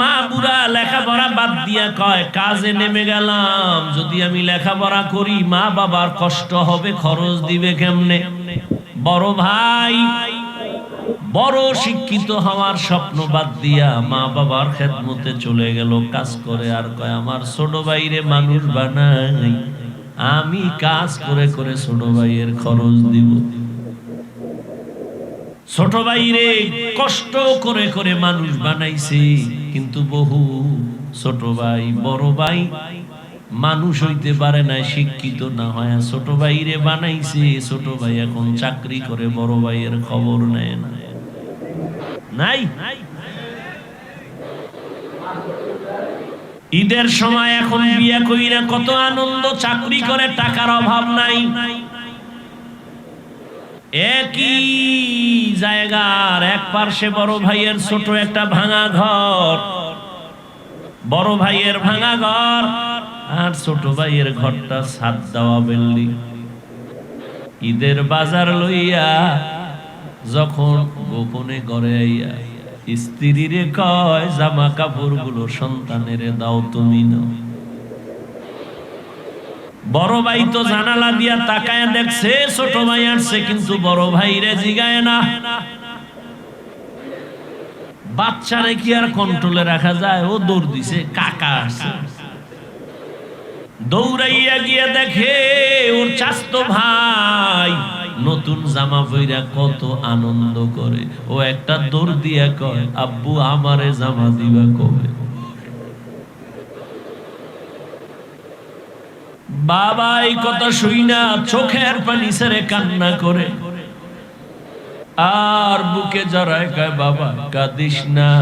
মা বুড়া লেখাপড়া বাদ দিয়া কয়, কাজে নেমে গেলাম। যদি আমি লেখাপড়া করি, মা বাবার কষ্ট হবে, খরচ দিবে কেমনে? বড় ভাই, বড় শিক্ষিত হওয়ার স্বপ্ন বাদ দিয়া মা বাবার খেদমতে চলে গেল, কাজ করে আর কয়, আমার ছোট ভাইরে মানুষ বানাই। আমি কাজ করে করে ছোট ভাইয়ের খরচ দিব। ছোট ভাইরে, কষ্ট করে করে মানুষ বানাইছে, কিন্তু বহু ছোট ভাই, বড় ভাই মানুষ হইতে পারে না শিক্ষিত না হয়। ছোট ভাইরে বানাইছে, ছোট ভাই এখন চাকরি করে, বড় ভাইয়ের খবর নেয় না। নাই? ঈদের সময় এখন বিয়া কইরা কত আনন্দ, চাকরি করে, টাকার অভাব নাই। একই জায়গার এক পার্শ্বে বড় ভাইয়ের ছোট একটা ভাঙা ঘর। বড় ভাইয়ের ভাঙা ঘর আর ছোট ভাইয়ের ঘরটা ছাদ দেওয়া বিল্ডিং ঈদের বাজার লইয়া যখন গোপনে ঘরে আইয়া স্ত্রীরে কয়, জামা কাপড়গুলো সন্তানের দাও তুমি না বড় ভাই তো জানালা দিয়া তাকায় দেখছে, ছোট ভাই আসছে কিন্তু বড় ভাই রে জিগায় না। বাচ্চারে কি আর কন্ট্রোলে রাখা যায়? ও দৌড় দিছে, কাকা আসছে। দৌড়াইয়া গিয়া দেখে, ওর চাস্তো ভাই নতুন জামা পইরা কত আনন্দ করে। ও একটা দৌড় দিয়া কয়, আব্বু, আমারে জামা দিবা কবে? বাবা এই কথা শুই না, চোখের পানি সেরে কান্না করে। আর বুকে জড়ায় কয়, বাবা, কাঁদিস না।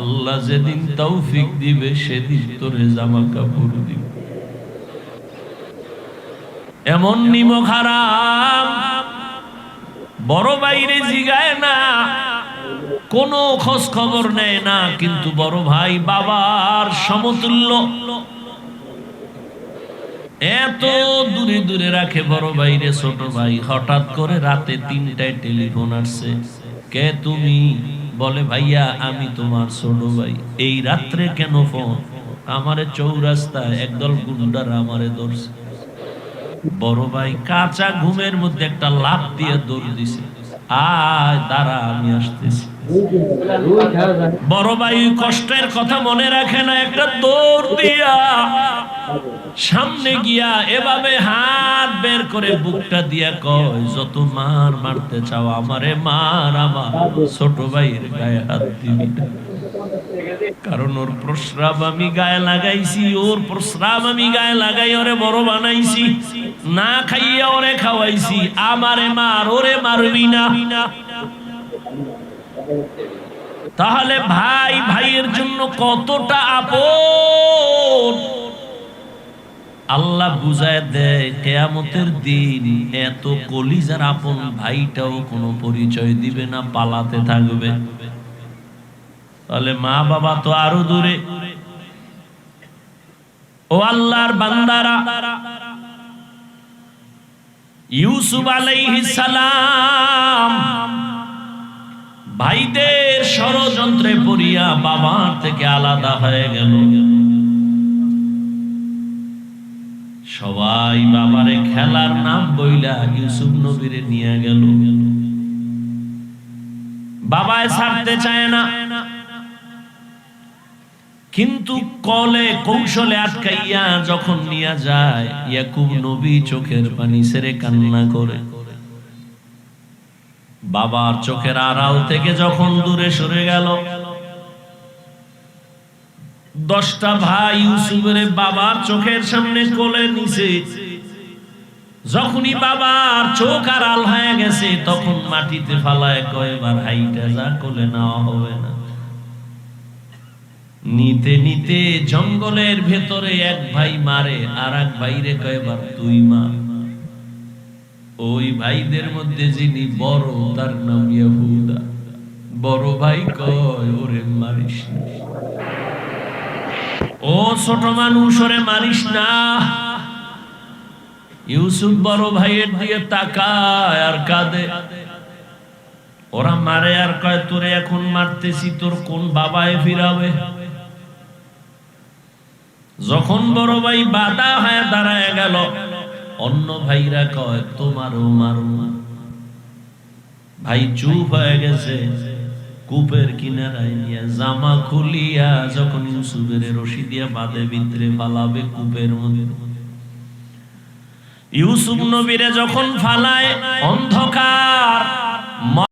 আল্লাহ যেদিন তৌফিক দিবে, সেদিন তোরে জামা কাপড় দিবে। এমন নিমক হারাম বড় বাইরে জিগায় না। কোনো খোঁজ খবর নেয় না, কিন্তু বড় ভাই বাবার সমতুল্য। এত দূরে দূরে রাখে বড় ভাইরে, ছোট ভাই। হঠাৎ করে রাতে তিনটায় টেলিফোন আসছে। কে তুমি? বলে, ভাইয়া, আমি তোমার ছোট ভাই। এই রাত্রে কেন ফোন? আমারে চৌরাস্তায় একদল গুন্ডারা আমারে ধরছে। বড় ভাই কাঁচা ঘুমের মধ্যে একটা লাভ দিয়ে দৌড় দিছে। একটা সামনে গিয়া এভাবে হাত বের করে বুকটা দিয়া কয়, যত মার মারতে চাও, আমারে মার, আমার ছোট ভাইয়ের গায়ে হাত দিবি না। কারণ ওর প্রস্রাব আমি গায়ে লাগাইছি, ওর প্রস্রাব আমি গায়ে লাগাই, ওরে বড় বানাইছি। না খাইয়া ওরে খাওয়াইছি, আমারে মার, ওরে মারবি না। তাহলে ভাই, ভাইয়ের জন্য কতটা আপন? আল্লাহ বুঝায় দেয়, কেয়ামতের দিন এত কলিজার আপন ভাইটাও কোনো পরিচয় দিবে না, পালাতে থাকবে। তাহলে মা বাবা তো আরও দূরে। ও আল্লাহর বান্দারা, ইউসুফ আলাইহিস সালাম ভাইদের ষড়যন্ত্রে পড়িয়া বাবার থেকে আলাদা হয়ে গেল। সবাই বাবারে খেলার নাম বইলা ইউসুফ নবীরে নিয়ে গেল। বাবায় ছাড়তে চায় না। কিন্তু কলে কৌশলে আটকাইয়া যখন নিয়ে যায়, ইয়াকুব নবী চোখের পানি সেরে কান্না করে। বাবার চোখের আড়াল থেকে যখন দূরে সরে গেল, দশটা ভাই ইউসুফের বাবার চোখের সামনে কোলে নিছে। যখনই বাবার চোখ আড়াল হয়ে গেছে, তখন মাটিতে ফালায় কয়বার হাইটা যা কোলে নেওয়া হবে না। নিতে নিতে জঙ্গলের ভেতরে এক ভাই মারে আর এক ভাইরে কয়বার তুই মা। ওই ভাইদের মধ্যে যিনি বড়, তার নাম ইয়াহুদা। বড় ভাই কয়, ওরে মারিস ও ছোট মানুষ, ওরে মারিস না। ইউসুফ বড় ভাইয়ের দিকে তাকায় আর কাঁদে। ওরা মারে আর কয়, তোরে এখন মারতেছি, তোর কোন বাবায় ফিরাবে? যখন বড় ভাই বাধা হয়ে দাঁড়ায় গেল, অন্য ভাইরা কয়, তোমারও মারো। ভাই চুপ হয়ে গেছে, কূপের কিনারায় নিয়ে জামা খুলিয়া যখন ইউসুফের রশি দিয়া বাঁধে, ভিতরে ফালাবে কূপের মধ্যে। ইউসুফ নবীরে যখন ফালায়, অন্ধকার